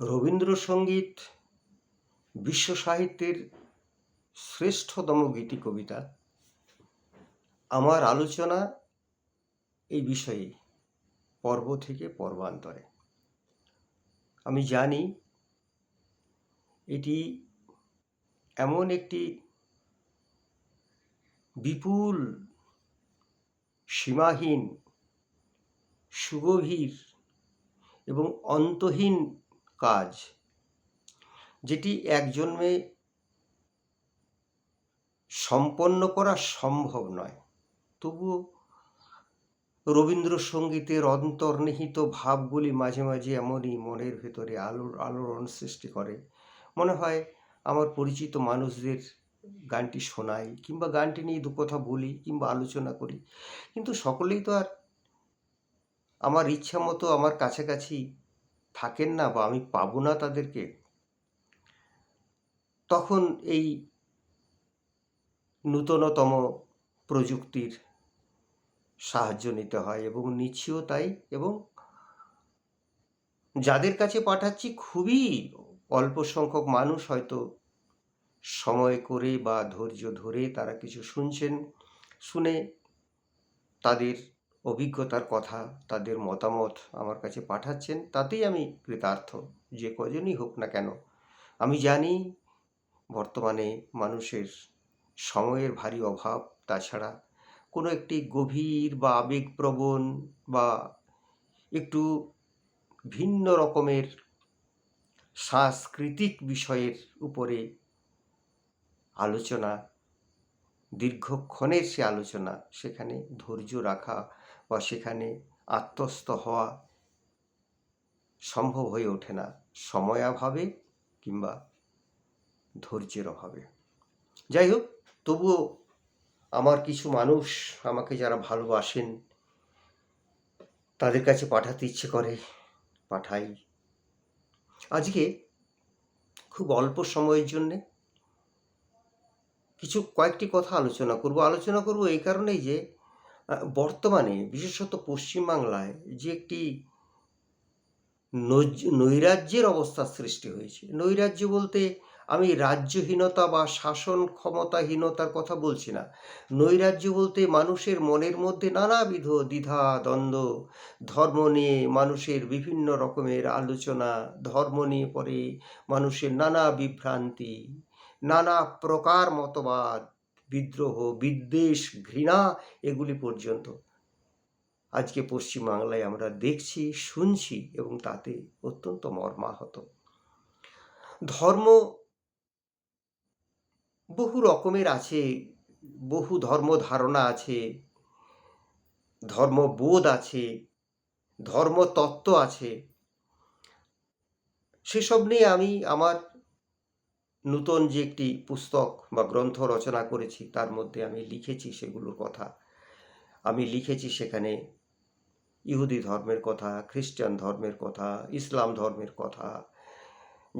রবীন্দ্রসঙ্গীত বিশ্ব সাহিত্যের শ্রেষ্ঠতম গীতি কবিতা। আমার আলোচনা এই বিষয়ে পর্ব থেকে পর্বান্তরে। আমি জানি এটি এমন একটি বিপুল, সীমাহীন, সুগভীর এবং অন্তহীন কাজ, যেটি এক জন্মে সম্পন্ন করা সম্ভব নয়। তবুও রবীন্দ্রসঙ্গীতের অন্তর্নিহিত ভাবগুলি মাঝে মাঝে এমনই মনের ভেতরে আলোর আলোড়ন সৃষ্টি করে। মনে হয় আমার পরিচিত মানুষদের গানটি শোনাই কিংবা গানটি নিয়ে দু কথা বলি কিংবা আলোচনা করি। কিন্তু সকলেই তো আর আমার ইচ্ছা মতো আমার কাছাকাছি থাকেন না বা আমি পাবো না তাদেরকে, তখন এই নূতনতম প্রযুক্তির সাহায্য নিতে হয় এবং নিচ্ছিও তাই এবং যাদের কাছে পাঠাচ্ছি খুবই অল্প সংখ্যক মানুষ হয়তো সময় করে বা ধৈর্য ধরে তারা কিছু শুনছেন, শুনে তাদের অভিজ্ঞতার কথা তাদের মতামত আমার কাছে পাঠাচ্ছেন, তাতেই আমি কৃতার্থ। যে কজনই হোক না কেন, আমি জানি বর্তমানে মানুষের সময়ের ভারী অভাব। তাছাড়া কোনো একটি গভীর বা আবেগপ্রবণ বা একটু ভিন্ন রকমের সাংস্কৃতিক বিষয়ের উপরে আলোচনা, দীর্ঘক্ষণের সে আলোচনা, সেখানে ধৈর্য রাখা বা সেখানে আত্মস্থ হওয়া সম্ভব হয়ে ওঠে না। সময়াভাবে কিংবা ধৈর্যের অভাবে। যাই হোক, তবুও আমার কিছু মানুষ আমাকে যারা ভালোবাসেন, তাদের কাছে পাঠাতে ইচ্ছে করে, পাঠাই। আজকে খুব অল্প সময়ের জন্যে কিছু কয়েকটি কথা আলোচনা করব। আলোচনা করব এই কারণেই যে বর্তমানে, বিশেষত পশ্চিমবাংলায়, যে একটি নৈরাজ্যের অবস্থা সৃষ্টি হয়েছে। নৈরাজ্য বলতে আমি রাজ্যহীনতা বা শাসন ক্ষমতাহীনতার কথা বলছি না। নৈরাজ্য বলতে মানুষের মনের মধ্যে নানাবিধ দ্বিধা, দ্বন্দ্ব, ধর্ম নিয়ে মানুষের বিভিন্ন রকমের আলোচনা, ধর্ম নিয়ে পরে মানুষের নানা বিভ্রান্তি, নানা প্রকার মতবাদ বিদ্রোহ, বিদ্বেষ, ঘৃণা এগুলি পর্যন্ত। আজকে পশ্চিমবাংলায় আমরা দেখছি, শুনছি এবং তাতে অত্যন্ত মর্মাহত। ধর্ম বহু রকমের আছে, বহু ধর্ম ধারণা আছে, ধর্মবোধ আছে, ধর্মতত্ত্ব আছে। সেসব নিয়ে আমি আমার নূতন যে একটি পুস্তক বা গ্রন্থ রচনা করেছি, তার মধ্যে আমি লিখেছি সেগুলোর কথা। আমি লিখেছি সেখানে ইহুদি ধর্মের কথা, খ্রিস্টান ধর্মের কথা, ইসলাম ধর্মের কথা,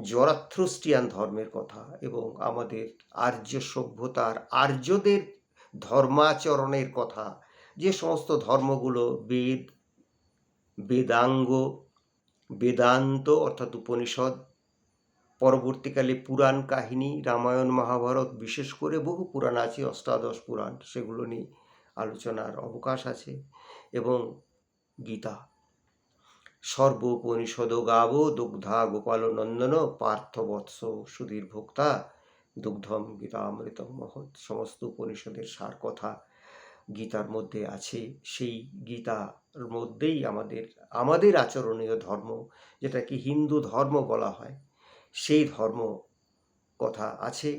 জরাথ্রুস্টিয়ান ধর্মের কথা এবং আমাদের আর্য সভ্যতার আর্যদের ধর্মাচরণের কথা। যে সমস্ত ধর্মগুলো বেদ, বেদাঙ্গ, বেদান্ত অর্থাৎ উপনিষদ পরবর্তীকালে পুরাণ কাহিনী, রামায়ণ, মহাভারত, বিশেষ করে বহু পুরাণ আছে, অষ্টাদশ পুরাণ, সেগুলো নিয়ে আলোচনার অবকাশ আছে এবং গীতা। সর্বোপনিষদ গাব দুগ্ধা গোপাল নন্দন পার্থবৎস সুধীর ভোক্তা দুগ্ধম গীতামৃত মহৎ। সমস্ত উপনিষদের সার কথা গীতার মধ্যে আছে। সেই গীতার মধ্যেই আমাদের আমাদের আচরণীয় ধর্ম, যেটাকে হিন্দু ধর্ম বলা হয় সেই ধর্ম কথা আছে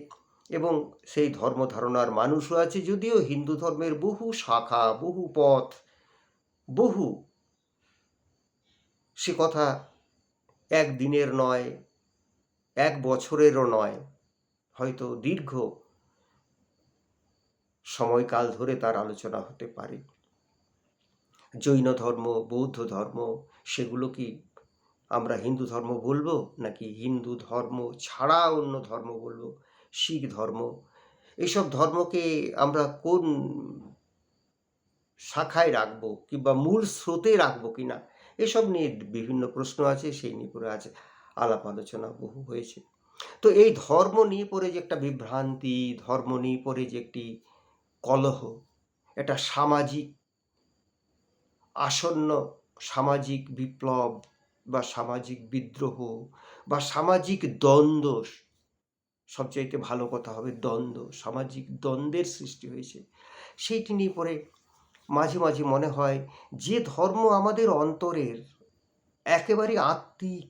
এবং সেই ধর্ম ধারণার মানুষও আছে যদিও হিন্দু ধর্মের বহু শাখা, বহু পথ, বহু সে কথা একদিনের নয়, এক বছরেরও নয়, হয়তো দীর্ঘ সময়কাল ধরে তার আলোচনা হতে পারে। জৈন ধর্ম, বৌদ্ধ ধর্ম, সেগুলো কি আমরা হিন্দু ধর্ম বলব নাকি হিন্দু ধর্ম ছাড়া অন্য ধর্ম বলব? শিখ ধর্ম? এইসব ধর্মকে আমরা কোন শাখায় রাখব কিংবা মূল স্রোতে রাখব কি না এসব নিয়ে বিভিন্ন প্রশ্ন আছে, সেই নিয়ে পড়ে আছে, আলাপ আলোচনা বহু হয়েছে। তো এই ধর্ম নিয়ে পড়ে যে একটা বিভ্রান্তি, ধর্ম নিয়ে পড়ে যে একটি কলহ এটা সামাজিক আসন্ন সামাজিক বিপ্লব বা সামাজিক বিদ্রোহ বা সামাজিক দ্বন্দ্ব, সবচাইতে ভালো কথা হবে দ্বন্দ্ব, সামাজিক দ্বন্দ্বের সৃষ্টি হয়েছে। সেইটি নিয়ে পরে মাঝে মাঝে মনে হয় যে ধর্ম আমাদের অন্তরের একেবারে আত্মিক,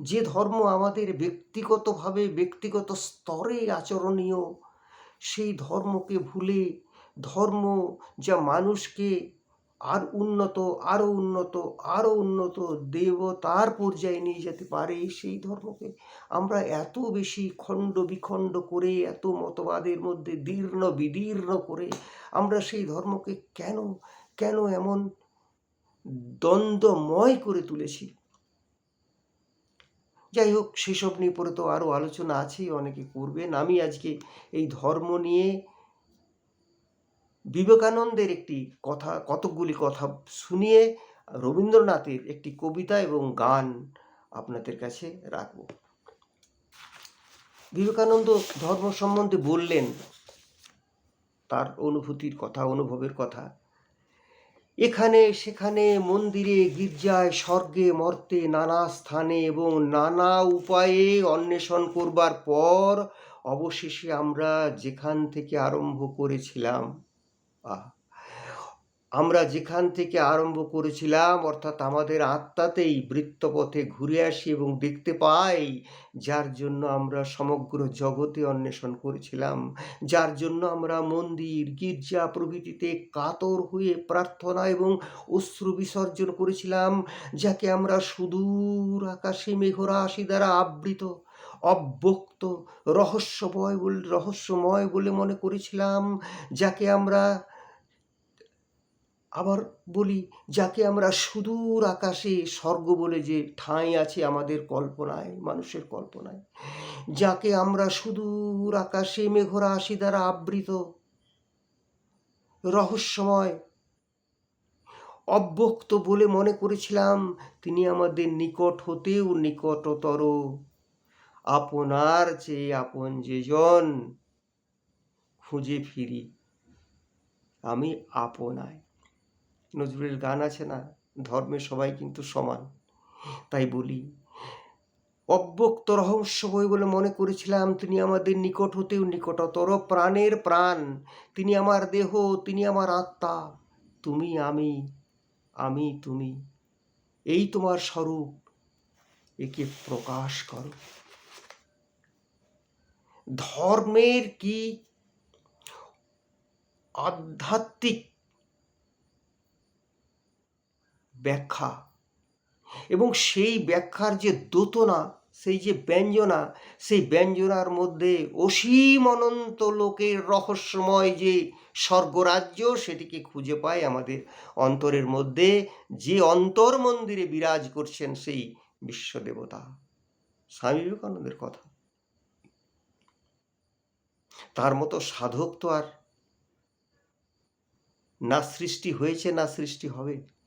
যে ধর্ম আমাদের ব্যক্তিগতভাবে ব্যক্তিগত স্তরে আচরণীয়, সেই ধর্মকে ভুলে, ধর্ম যা মানুষকে আর উন্নত আরও উন্নত আরও উন্নত দেবতার পর্যায়ে নিয়ে যেতে পারে সেই ধর্মকে। আমরা এত বেশি খণ্ড বিখণ্ড করে, এত মতবাদের মধ্যে দীর্ণ বিদীর্ণ করে আমরা সেই ধর্মকে কেন কেন এমন দ্বন্দ্বময় করে তুলেছি? যাই হোক, সেসব নিয়ে পরে তো আরও আলোচনা আছেই, অনেকে করবেন। আমি আজকে এই ধর্ম নিয়ে বিবেকানন্দের একটি কথা, কতকগুলি কথা শুনিয়ে রবীন্দ্রনাথের একটি কবিতা এবং গান আপনাদের কাছে রাখব। বিবেকানন্দ ধর্ম সম্বন্ধে বললেন, তার অনুভূতির কথা, অনুভবের কথা, এখানে, সেখানে, মন্দিরে, গির্জায়, স্বর্গে, মর্তে, নানা স্থানে এবং নানা উপায়ে অন্বেষণ করবার পর অবশেষে আমরা যেখান থেকে আরম্ভ করেছিলাম আমরা যেখান থেকে আরম্ভ করেছিলাম, অর্থাৎ আমাদের আত্মাতেই বৃত্তপথে ঘুরে আসি এবং দেখতে পাই, যার জন্য আমরা সমগ্র জগতে অন্বেষণ করেছিলাম, যার জন্য আমরা মন্দির, গির্জা প্রভৃতিতে কাতর হয়ে প্রার্থনা এবং অশ্রু বিসর্জন করেছিলাম, যাকে আমরা সুদূর আকাশে মেঘরাশি দ্বারা আবৃত, অব্যক্ত, রহস্যময় বলে রহস্যময় বলে মনে করেছিলাম, যাকে আমরা আবার বলি, যাকে আমরা সুদূর আকাশে স্বর্গ বলে যে ঠাঁই আছে আমাদের কল্পনায়, মানুষের কল্পনায়, যাকে আমরা সুদূর আকাশে মেঘরাশি দ্বারা আবৃত, রহস্যময়, অব্যক্ত বলে মনে করেছিলাম, তিনি আমাদের নিকট হতেও নিকটতর। আপনার চেয়ে আপন যেজন খুঁজে ফিরি, আমি আপনায়। নজরুলের গান আছে না? ধর্মে সবাই কিন্তু সমান। তাই বলি, অব্যক্ত রহস্য বই বলে মনে করেছিলাম, তিনি আমাদের নিকট হতেও নিকটতর প্রাণের প্রাণ। তিনি আমার দেহ, তিনি আমার আত্মা। তুমি আমি আমি তুমি। এই তোমার স্বরূপ একে প্রকাশ করো। ধর্মের কি আধ্যাত্মিক ব্যাখ্যা। এবং সেই ব্যাখ্যার যে দোতনা, সেই যে ব্যঞ্জনা, সেই ব্যঞ্জনার মধ্যে অসীম অনন্ত লোকের রহস্যময় যে স্বর্গরাজ্য, সেটিকে খুঁজে পায় আমাদের অন্তরের মধ্যে যে অন্তর মন্দিরে বিরাজ করছেন সেই বিশ্বদেবতা। স্বামী বিবেকানন্দের কথা। তার মতো সাধক তো আর না সৃষ্টি হয়েছে, না সৃষ্টি হবে।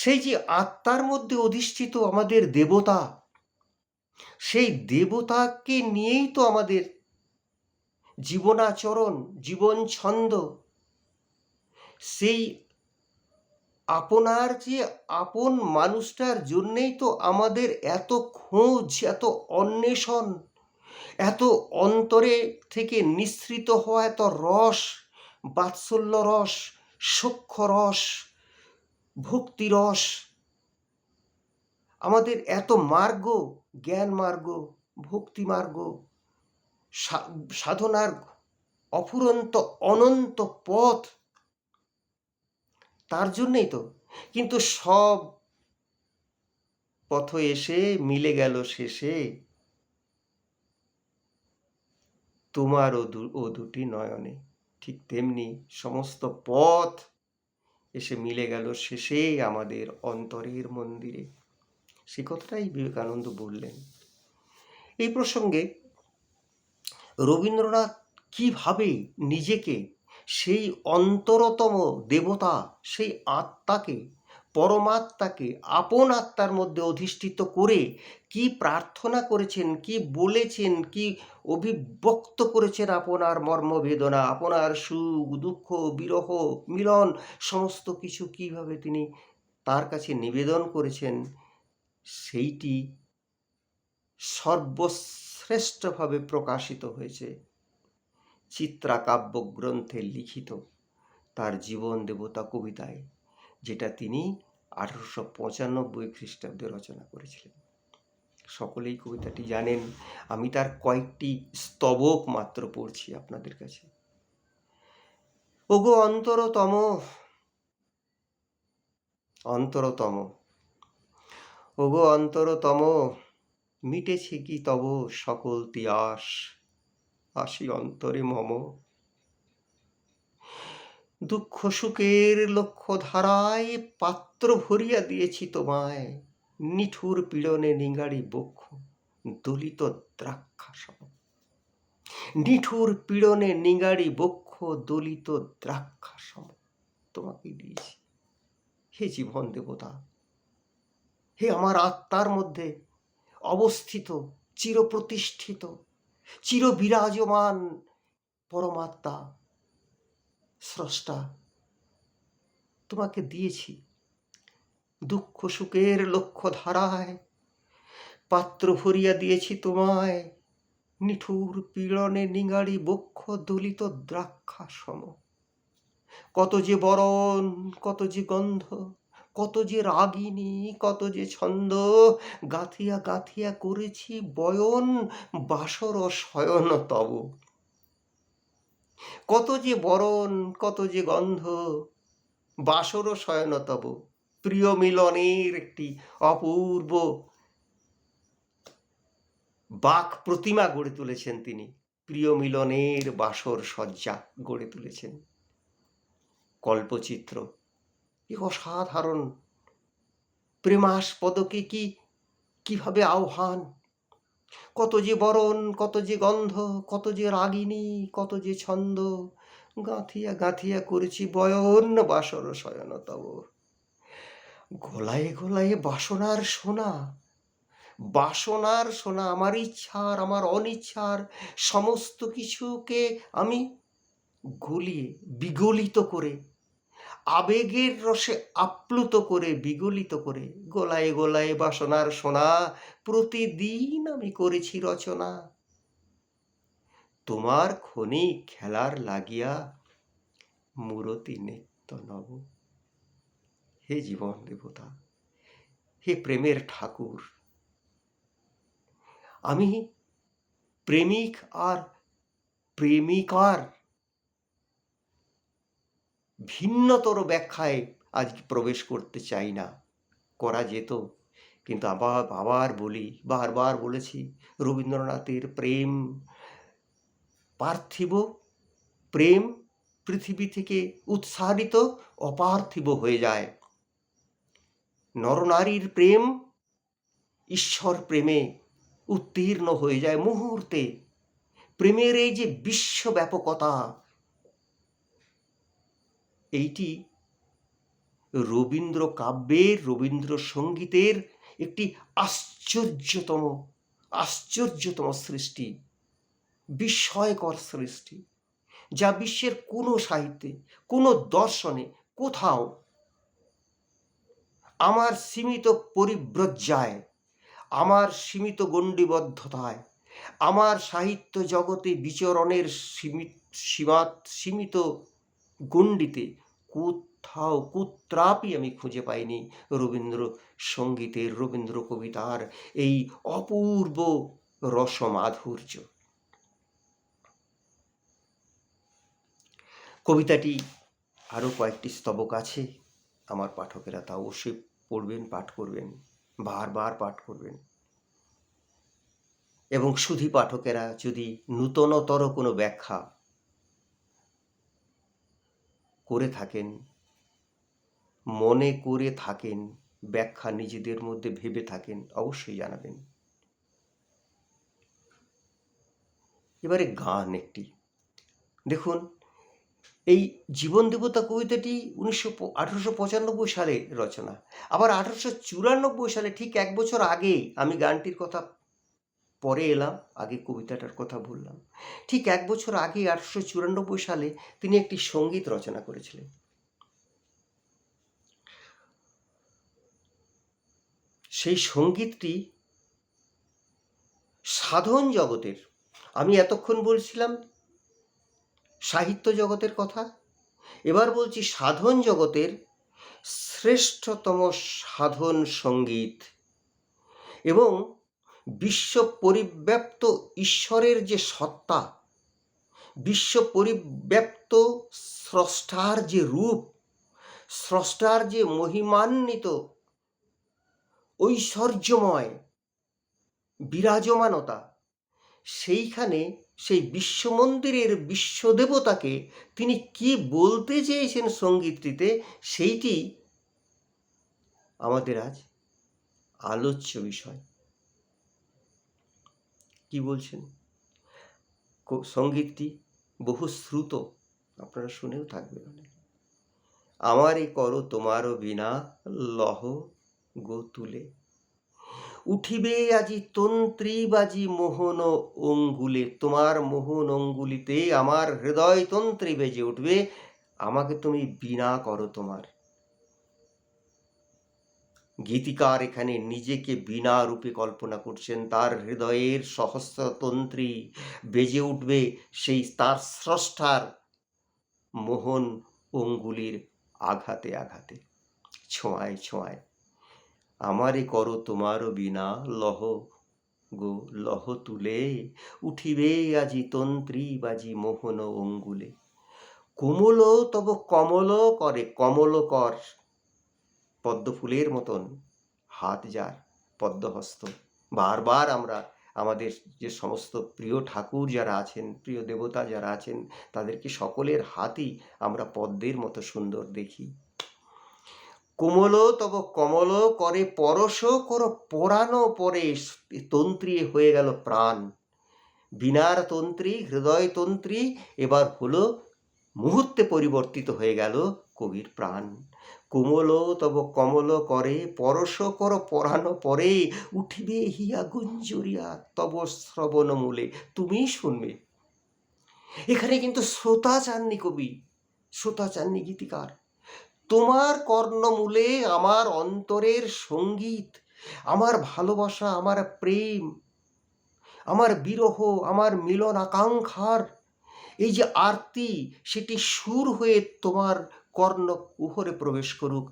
সেই যে আত্মার মধ্যে অধিষ্ঠিত আমাদের দেবতা, সেই দেবতাকে নিয়েই তো আমাদের জীবনাচরণ, জীবন ছন্দ। সেই আপনার যে আপন মানুষটার জন্যেই তো আমাদের এত খোঁজ, এত অন্বেষণ, এত অন্তরে থেকে নিঃসৃত হওয়া এত রস, বাৎসল্য রস, সূক্ষ্ম রস ভক্তিরস আমাদের এত মার্গ, জ্ঞান মার্গ, ভক্তি মার্গ সাধনার অফুরন্ত, অনন্ত পথ। তার জন্যেই তো। কিন্তু সব পথ এসে মিলে গেল শেষে। তোমার ও দুটি নয়নে ঠিক তেমনি সমস্ত পথ এসে মিলে গেল শেষে আমাদের অন্তরের মন্দিরে। সে কথাটাই বিবেকানন্দ বললেন। এই প্রসঙ্গে রবীন্দ্রনাথ কীভাবে নিজেকে সেই অন্তরতম দেবতা, সেই আত্মাকে পরমাত্মাকে আপন আত্মার মধ্যে অধিষ্ঠিত করে কি প্রার্থনা করেছেন, কি বলেছেন, কি অভিব্যক্ত করেছেন আপনার মর্মবেদনা, আপনার সুখ, দুঃখ, বিরহ, মিলন, সমস্ত কিছু কীভাবে তিনি তার কাছে নিবেদন করেছেন, সেইটি সর্বশ্রেষ্ঠভাবে প্রকাশিত হয়েছে। চিত্রাকাব্য গ্রন্থে লিখিত। তার জীবন দেবতা কবিতায়। যেটা তিনি আঠারোশো পঁচানব্বই খ্রিস্টাব্দে রচনা করেছিলেন। সকলেই কবিতাটি জানেন। আমি তার কয়েকটি স্তবক মাত্র পড়ছি আপনাদের কাছে। ওগো অন্তরতম অন্তরতম, ওগো অন্তরতম, মিটেছে কি তব সকল তিয়াস? আসি অন্তরে মম। দুঃখ সুখের লক্ষ্য ধারায় পাত্র ভরিয়া দিয়েছি তোমায়। নিঠুর পীড়নে নিঙ্গাড়ি বক্ষ, দলিত দ্রাক্ষা সম নিঠুর পীড়নে নিঙ্গাড়ি বক্ষ, দলিত দ্রাক্ষা সম তোমাকে দিয়েছি। হে জীবন দেবতা, হে আমার আত্মার মধ্যে অবস্থিত, চিরপ্রতিষ্ঠিত চির বিরাজমান পরমাত্মা স্রষ্টা, তোমাকে দিয়েছি। দুঃখ সুখের লক্ষ্য ধারায় পাত্র ভরিয়া দিয়েছি তোমায়। নিঠুর পীড়নে নিঙাড়ি বক্ষ দলিত দ্রাক্ষা সম কত যে বরণ, কত যে গন্ধ, কত যে রাগিনী, কত যে ছন্দ, গাথিয়া গাথিয়া করেছি বয়ন বাসর শয়ন তব। কত যে বরণ, কত যে গন্ধ, বাসর শয়ন তব, প্রিয় মিলনের একটি অপূর্ব বাক প্রতিমা গড়ে তুলেছেন তিনি। প্রিয় মিলনের বাসর সজ্জা গড়ে তুলেছেন। কল্পচিত্র, এ অসাধারণ। প্রেমাস্পদকে কি, কীভাবে আহ্বান? কত যে বরণ, কত যে গন্ধ, কত যে রাগিনী, কত যে ছন্দ, গাঁথিয়া গাঁথিয়া করেছি বয়ন বাসর শয়ন তব। গোলায় গোলায় বাসনার সোনা বাসনার সোনা, আমার ইচ্ছার, আমার অনিচ্ছার, সমস্ত কিছুকে আমি গলিয়ে বিগলিত করে আবেগের রসে আপ্লুত করে, বিগলিত করে, গোলায় গোলায় বাসনার সোনা, প্রতিদিন আমি করেছি রচনা। তোমার খনি খেলার লাগিয়া মূরতি নিত্য নব। হে জীবন দেবতা, হে প্রেমের ঠাকুর, আমি প্রেমিক আর প্রেমিকার ভিন্নতর ব্যাখ্যায় আজকে প্রবেশ করতে চাই না। করা যেত, কিন্তু আবার আবার বলি, বারবার বলেছি, রবীন্দ্রনাথের প্রেম পার্থিব, প্রেম পৃথিবী থেকে উৎসাহিত, অপার্থিব হয়ে যায়। নরনারীর প্রেম ঈশ্বর প্রেমে উত্তীর্ণ হয়ে যায় মুহূর্তে। প্রেমের এই যে বিশ্বব্যাপকতা এইটি রবীন্দ্র কাব্যের, রবীন্দ্র সঙ্গীতের একটি আশ্চর্যতম আশ্চর্যতম সৃষ্টি, বিস্ময়কর সৃষ্টি, যা বিশ্বের কোনো সাহিত্যে, কোনো দর্শনে কোথাও আমার সীমিত পরিব্রজ্যায় আমার সীমিত গণ্ডিবদ্ধতায়, আমার সাহিত্য জগতে বিচরণের সীমিত, সীমাত, সীমিত গণ্ডিতে কোথাও কুত্রাপি আমি খুঁজে পাইনি। রবীন্দ্র সঙ্গীতের রবীন্দ্র কবিতার এই অপূর্ব রসমাধুর্য। কবিতাটি আরও কয়েকটি স্তবক আছে। আমার পাঠকেরা তা অবশ্যই পড়বেন, পাঠ করবেন, বারবার পাঠ করবেন। এবং সুধী পাঠকেরা যদি নূতনতর কোনো ব্যাখ্যা করে থাকেন, মনে করে থাকেন, ব্যাখ্যা নিজেদের মধ্যে ভেবে থাকেন, অবশ্যই জানাবেন। এবারে গান একটি। দেখুন, এই জীবন দেবতা কবিতাটি উনিশশো আঠারোশো পঁচানব্বই সালে রচনা। আবার আঠারোশো চুরানব্বই সালে ঠিক এক বছর আগে আমি গানটির কথা পরে এলাম, আগে কবিতাটার কথা বললাম। ঠিক এক বছর আগে আটশো চুরানব্বই সালে তিনি একটি সংগীত রচনা করেছিলেন। সেই সঙ্গীতটি সাধন জগতের। আমি এতক্ষণ বলছিলাম সাহিত্য জগতের কথা। এবার বলছি সাধন জগতের শ্রেষ্ঠতম সাধন সংগীত। এবং বিশ্ব পরিব্যাপ্ত ঈশ্বরের যে সত্তা, বিশ্ব পরিব্যাপ্ত স্রষ্টার যে রূপ, স্রষ্টার যে মহিমান্বিত ঐশ্বর্যময় বিরাজমানতা, সেইখানে সেই বিশ্ব মন্দিরের বিশ্বদেবতাকে তিনি কি বলতে চেয়েছেন সঙ্গীতটিতে, সেইটি আমাদের আজ আলোচ্য বিষয়। কি বলছেন? সঙ্গীতটি বহু শ্রুত, আপনারা শুনেও থাকবেন অনেক। আমারই করো তোমারও বিনা লহ গো তুলে। উঠিবে আজি তন্ত্রী বাজি মোহন অঙ্গুলে, তোমার মোহন অঙ্গুলিতে আমার হৃদয় তন্ত্রী বেজে উঠবে। আমাকে তুমি বিনা করো তোমার। গীতিকার এখানে নিজেকে বিনা রূপে কল্পনা করছেন। তার হৃদয়ের সহস্রতন্ত্রী বেজে উঠবে সেই তার স্রষ্টার মোহন অঙ্গুলির আঘাতে আঘাতে। ছোঁয়ায় ছোঁয়ায়, আমারে করো তোমারও বিনা লহ গো, লহ তুলে উঠিবে আজি তন্ত্রী বাজি মোহন অঙ্গুলে। কোমল তব কমল করে, কমল কর পদ্মফুলের মতন হাত যার, পদ্মহস্ত। বারবার আমরা আমাদের যে সমস্ত প্রিয় ঠাকুর যারা আছেন, প্রিয় দেবতা যারা আছেন, তাদেরকে সকলের হাতই আমরা পদ্মের মতো সুন্দর দেখি। কোমল তব কমল করে পরশ, কর পরানো পরে তন্ত্রী হয়ে গেল প্রাণ। বিনার তন্ত্রী, হৃদয় তন্ত্রী, এবার হলো মুহূর্তে পরিবর্তিত হয়ে গেল কবির প্রাণ। কোমল তব কমল করে পরশ কর পরানো পরে, উঠিবে হিয়া গুঞ্জরিয়া, তব শ্রবণ মূলে, তুমি শুনবে। এখানে কিন্তু শ্রোতা চাননি কবি, শ্রোতা চাননি গীতিকার। তোমার কর্ণমূলে আমার অন্তরের সংগীত, আমার ভালোবাসা, আমার প্রেম, আমার বিরহ, আমার মিলন আকাঙ্ক্ষার, এই যে আরতি, সেটি সুর হয়ে তোমার কর্ণ কুহরে প্রবেশ করুক।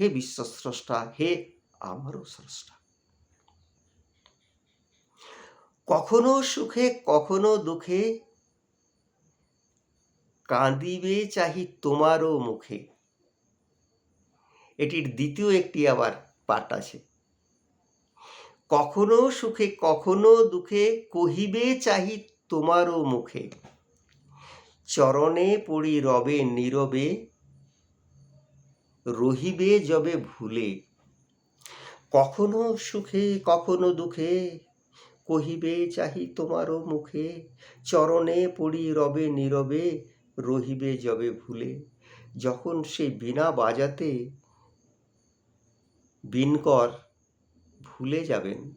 হে বিশ্বস্রষ্টা, হে আমারও স্রষ্টা। কখনো সুখে, কখনো দুঃখে কাঁদিবে চাহি তোমারও মুখে। এটির দ্বিতীয় একটি আবার পাঠ আছে। কখনো সুখে, কখনো দুঃখে কহিবে চাহি তোমারও মুখে। চরণে পড়ি রবে, নীরবে রহিবে যবে ভুলে। কখনো সুখে, কখনো দুঃখে, কহিবে চাহি তোমারও মুখে, চরণে পড়ি রবে নীরবে, রহিবে যবে ভুলে। যখন সেই বিনা বাজাতে বিনকর ভুলে যাবেন,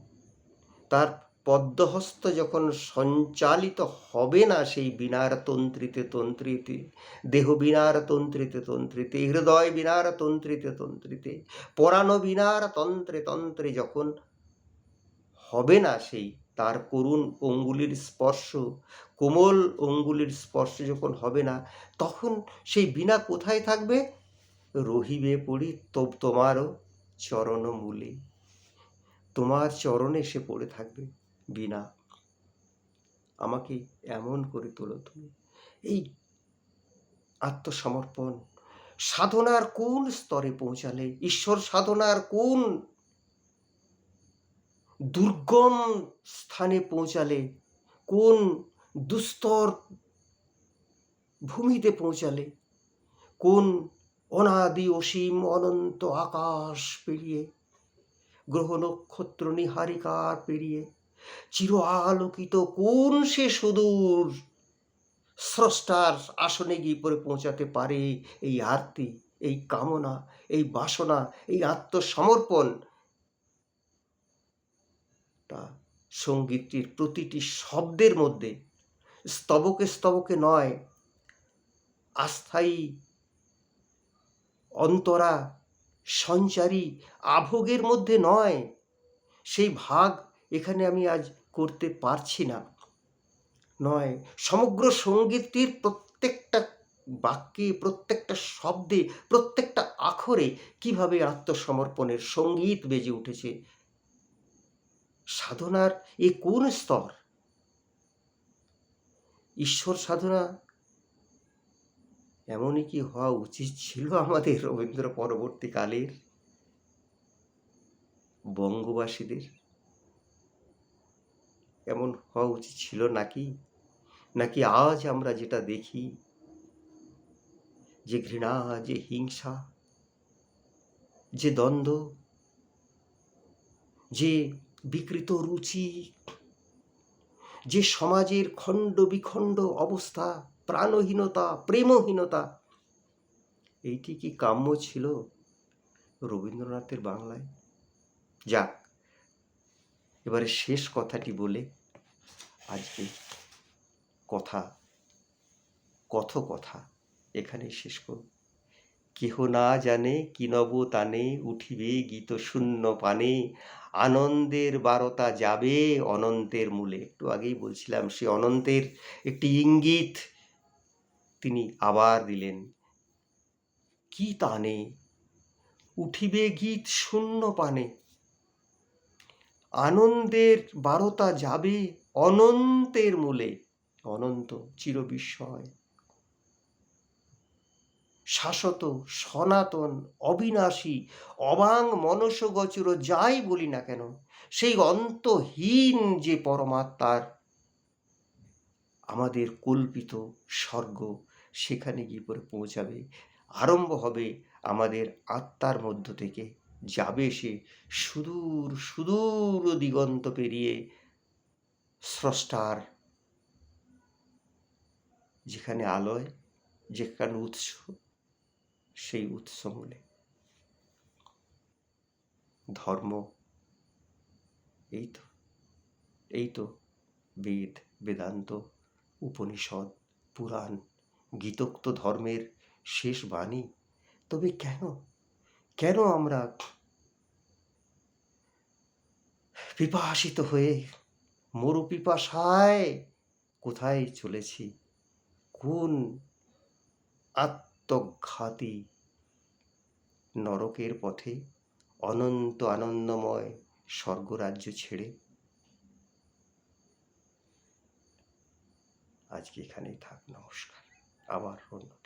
তার পদ্মহস্ত যখন সঞ্চালিত হবে না সেই বিনার তন্ত্রিতে তন্ত্রিতে দেহ বিনার তন্ত্রিতে তন্ত্রিতে হৃদয় বিনার তন্ত্রিতে তন্ত্রিতে পরাণ বিনার তন্ত্রে তন্ত্রে যখন হবে না সেই, তার করুণ অঙ্গুলির স্পর্শ, কোমল অঙ্গুলির স্পর্শ যখন হবে না, তখন সেই বিনা কোথায় থাকবে? রহিবে পড়ি তো তোমারও চরণ মূলে তোমার চরণে সে পড়ে থাকবে। বিনা। আমাকে এমন করে তোলো তুমি। এই আত্মসমর্পণ সাধনার কোন স্তরে পৌঁছালে, ঈশ্বর সাধনার কোন দুর্গম স্থানে পৌঁছালে, কোন দুস্তর ভূমিতে পৌঁছালে, কোন অনাদি অসীম অনন্ত আকাশ পেরিয়ে, গ্রহ নক্ষত্র নিহারিকার পেরিয়ে চির আলোকিত কোন সে সুদূর স্রষ্টার আসনে গিয়ে পরে পৌঁছাতে পারে এই আরতি, এই কামনা, এই বাসনা, এই আত্মসমর্পণ? তা সঙ্গীতটির প্রতিটি শব্দের মধ্যে স্তবকে স্তবকে নয়, আস্থায়ী অন্তরা সঞ্চারী আভোগের মধ্যে নয়, সেই ভাগ এখানে আমি আজ করতে পারছি না। নয়, সমগ্র সঙ্গীতটির প্রত্যেকটা বাক্যে, প্রত্যেকটা শব্দে, প্রত্যেকটা আখরে কীভাবে আত্মসমর্পণের সংগীত বেজে উঠেছে? সাধনার এ কোন স্তর? ঈশ্বর সাধনা এমনই কি হওয়া উচিত ছিল আমাদের রবীন্দ্র পরবর্তীকালের বঙ্গবাসীদের? এমন হওয়া উচিত ছিল নাকি? নাকি আজ আমরা যেটা দেখি, যে ঘৃণা, যে হিংসা, যে দ্বন্দ্ব, যে বিকৃত রুচি, যে সমাজের খণ্ড বিখণ্ড অবস্থা, প্রাণহীনতা, প্রেমহীনতা, এইটি কি কাম্য ছিল রবীন্দ্রনাথের বাংলায়? যাক এবারে শেষ কথাটি বলে আজকে কথা কথ কথা এখানে শেষ করব। কেহ না জানে কি নব তানে উঠিবে গীত শূন্য পানে। আনন্দের বারতা যাবে অনন্তের মূলে। একটু আগেই বলছিলাম, সে অনন্তের একটি ইঙ্গিত তিনি আবার দিলেন। কি তানে উঠিবে গীত শূন্য পানে? আনন্দের বারতা যাবে অনন্তের মূলে। অনন্ত চিরবিস্ময়। শাশ্বত, সনাতন, অবিনাশী, অবাং মনসগোচর যাই বলি না কেন, সেই অন্তহীন যে পরমাত্মার আমাদের কল্পিত স্বর্গ সেখানে গিয়ে পরে পৌঁছাবে। আরম্ভ হবে আমাদের আত্মার মধ্য থেকে। যাবে সে সুদূর সুদূর দিগন্ত পেরিয়ে স্রষ্টার যেখানে আলোয়, যেখানে উৎস, সেই উৎস মূলে। ধর্ম, এই তো এই তো বেদ, বেদান্ত, উপনিষদ, পুরাণ, গীতোক্ত ধর্মের শেষ বাণী। তবে কেন কেন আমরা পিপাসিত হয়ে মরু পিপাসায় কোথায় চলেছি? কোন আত্মঘাতী নরকের পথে অনন্ত আনন্দময় স্বর্গরাজ্য ছেড়ে? আজকে এখানেই থাক, নমস্কার। আবার অন্যদিন